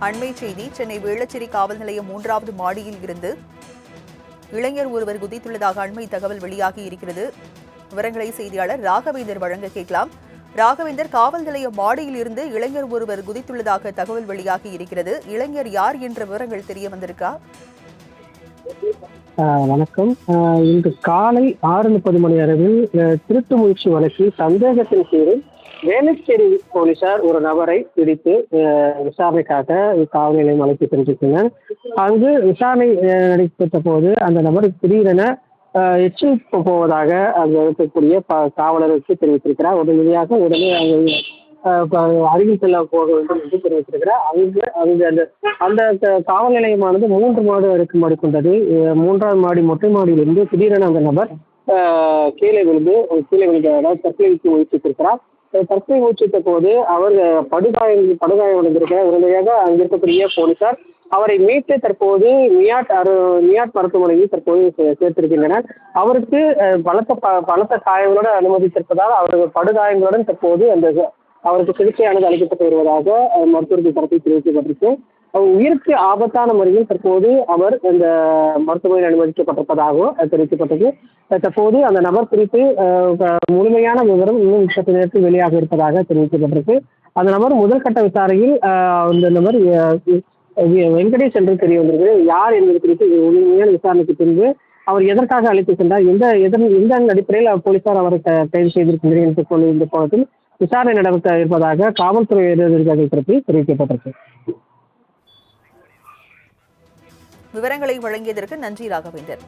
அண்மை செய்தி சென்னை வேளச்சேரி காவல் நிலையம் மூன்றாவது மாடியில் இருந்து இளைஞர் ஒருவர் குதித்துள்ளதாக அண்மை தகவல் வெளியாகி இருக்கிறது. விவரங்களை செய்தியாளர் ராகவேந்தர் வழங்க கேட்கலாம். ராகவேந்தர் காவல் நிலைய மாடியில் இருந்து இளைஞர் ஒருவர் குதித்துள்ளதாக தகவல் வெளியாகி இருக்கிறது. இளைஞர் யார் என்ற விவரங்கள் தெரிய வந்திருக்கா? ஆஹ் வணக்கம். ஆஹ் இன்று காலை ஆறு முப்பது மணி அளவில் திருட்டு முயற்சி வழக்கில் சந்தேகத்தின் பேரில் வேளச்சேரி போலீசார் ஒரு நபரை பிடித்து விசாரணைக்காக காவல் நிலையம் அழைத்து சென்றிருந்தனர் அங்கு விசாரணை நடைபெற்ற போது அந்த நபர் திடீரென ஆஹ் எச்சில் போவதாக அங்கு இருக்கக்கூடிய ப- காவலருக்கு தெரிவித்திருக்கிறார். உடனடியாக உடனே அங்கு அருகில் செல்ல போக வேண்டும் என்று தெரிவித்திருக்கிறார். அங்கு அங்கு அந்த அந்த க- காவல் நிலையமானது மூன்று மாடி அடுக்குமாடி கொண்டது. மூன்றாவது மாடி மொட்டை மாடியிலிருந்து திடீரென அந்த நபர் கீழே விழுந்து கீழே விழுந்த தற்கொலைக்கு முயற்சித்திருக்கிறார். தற்கொலை முயற்சித்த போது அவர் படுகாயம் படுகாயம் அடைந்திருக்கிறார் உடனடியாக அங்கிருக்கக்கூடிய போலீசார் அவரை மீட்டு தற்போது மியாட் அரு மியாட் மருத்துவமனையில் தற்போது சே- சேர்த்திருக்கின்றனர். அவருக்கு பலத்த பலத்த காயங்களோடு அனுமதித்திருப்பதால் அவர் படுகாயங்களுடன் தற்போது அந்த அவருக்கு சிகிச்சையானது அளிக்கப்பட்டு வருவதாக மருத்துவர்கள் தரப்பில் தெரிவிக்கப்பட்டிருக்கு. உயிருக்கு ஆபத்தான முறையில் தற்போது அவர் இந்த மருத்துவமனையில் அனுமதிக்கப்பட்டிருப்பதாகவும் தெரிவிக்கப்பட்டது. தற்போது அந்த நபர் குறித்து முழுமையான விவரம் இன்னும் சற்று நேரத்தில் வெளியாக இருப்பதாக தெரிவிக்கப்பட்டிருக்கு. அந்த நபர் முதல்கட்ட விசாரணையில் அந்த நபர் வெங்கடேஷ் என்று தெரிய வந்திருக்கு யார் என்பது குறித்து உண்மையான விசாரணைக்கு பின்பு அவர் எதற்காக அழைத்து சென்றார்? எந்த எதன் எந்த அடிப்படையில் போலீசார் அவரை க- கைது செய்திருக்கின்றனர் என்று சொல்லி இந்த கோணத்தில் விசாரணை நடத்த இருப்பதாக காவல்துறை அதிகாரிகள் தரப்பில் தெரிவிக்கப்பட்டிருக்கு. விவரங்களை வழங்கியதற்கு நன்றி ராகவேந்தர்.